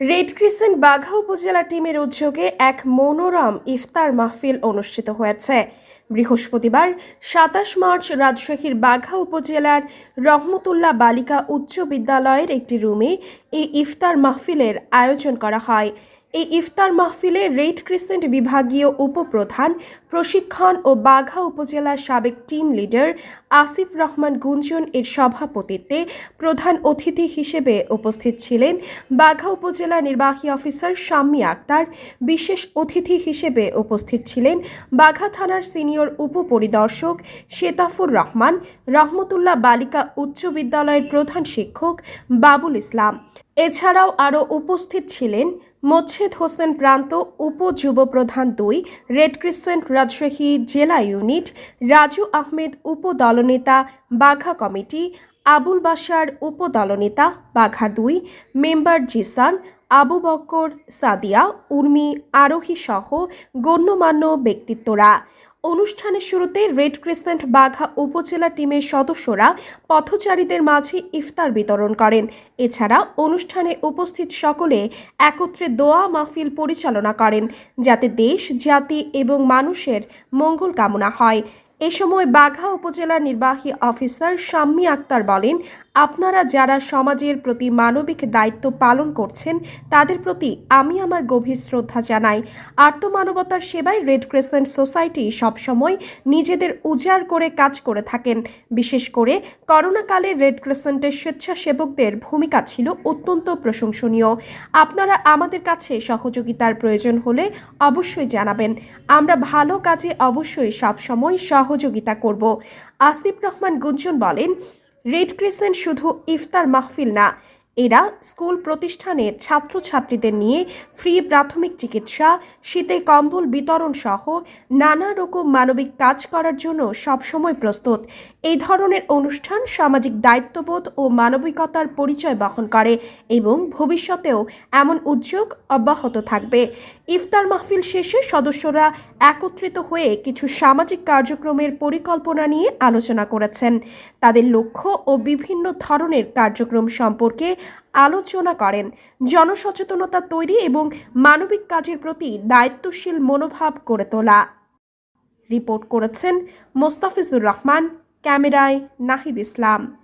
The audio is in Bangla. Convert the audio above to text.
রেড ক্রিসেন্ট বাঘা উপজেলা টিমের উদ্যোগে এক মনোরম ইফতার মাহফিল অনুষ্ঠিত হয়েছে। বৃহস্পতিবার সাতাশ মার্চ রাজশাহীর বাঘা উপজেলার রহমতুল্লাহ বালিকা উচ্চ বিদ্যালয়ের একটি রুমে এই ইফতার মাহফিলের আয়োজন করা হয়। এই ইফতার মাহফিলে রেড ক্রিসেন্ট বিভাগীয় উপপ্রধান প্রশিক্ষণ ও বাঘা উপজেলার সাবেক টিম লিডার আসিফ রহমান গুঞ্জন এর সভাপতিত্বে প্রধান অতিথি হিসেবে উপস্থিত ছিলেন বাঘা উপজেলা নির্বাহী অফিসার শাম্মী আক্তার। বিশেষ অতিথি হিসেবে উপস্থিত ছিলেন বাঘা থানার সিনিয়র উপপরিদর্শক শেতাফুর রহমান, রহমতুল্লাহ বালিকা উচ্চ বিদ্যালয়ের প্রধান শিক্ষক বাবুল ইসলাম। এছাড়াও আরও উপস্থিত ছিলেন মোচ্ছেদ হোসেন প্রান্ত, উপ যুব প্রধান দুই, রেড ক্রিসেন্ট রাজশাহী জেলা ইউনিট, রাজু আহমেদ উপদলনেতা বাঘা কমিটি, আবুল বাসার উপদলনেতা বাঘা দুই, মেম্বার জিসান, আবু বক্কর সাদিয়া, উর্মি আরোহী সহ গণ্যমান্য ব্যক্তিত্বরা। অনুষ্ঠানের শুরুতে রেড ক্রিসেন্ট বাঘা উপজেলা টিমের সদস্যরা পথচারীদের মাঝে ইফতার বিতরণ করেন। এছাড়া অনুষ্ঠানে উপস্থিত সকলে একত্রে দোয়া মাহফিল পরিচালনা করেন, যাতে দেশ, জাতি এবং মানুষের মঙ্গল কামনা হয়। এ সময় বাঘা উপজেলার নির্বাহী অফিসার শাম্মী আক্তার বলেন, আপনারা যারা সমাজের প্রতি মানবিক দায়িত্ব পালন করছেন, তাদের প্রতি আমি আমার গভীর শ্রদ্ধা জানাই। আত্মমানবতার সেবায় রেড ক্রেসেন্ট সোসাইটি সবসময় নিজেদের উজাড় করে কাজ করে থাকেন। বিশেষ করে করোনাকালে রেড ক্রেসেন্টের স্বেচ্ছাসেবকদের ভূমিকা ছিল অত্যন্ত প্রশংসনীয়। আপনারা আমাদের কাছে সহযোগিতার প্রয়োজন হলে অবশ্যই জানাবেন। আমরা ভালো কাজে অবশ্যই সবসময় সহযোগিতা করব। আসিফ রহমান গুঞ্জন বলেন রেড ক্রিসেন্ট শুধু ইফতার মাহফিল না এরা স্কুল প্রতিষ্ঠানের ছাত্রছাত্রীদের নিয়ে ফ্রি প্রাথমিক চিকিৎসা, শীতে কম্বল বিতরণ সহ নানা রকম মানবিক কাজ করার জন্য সবসময় প্রস্তুত। এই ধরনের অনুষ্ঠান সামাজিক দায়িত্ববোধ ও মানবিকতার পরিচয় বহন করে এবং ভবিষ্যতেও এমন উদ্যোগ অব্যাহত থাকবে। ইফতার মাহফিল শেষে সদস্যরা একত্রিত হয়ে কিছু সামাজিক কার্যক্রমের পরিকল্পনা নিয়ে আলোচনা করেছেন। তাদের লক্ষ্য ও বিভিন্ন ধরনের কার্যক্রম সম্পর্কে আলোচনা করেন। জনসচেতনতা তৈরি এবং মানবিক কাজের প্রতি দায়িত্বশীল মনোভাব গড়ে তোলা। রিপোর্ট করেছেন মোস্তাফিজুর রহমান, ক্যামেরায় নাহিদ ইসলাম।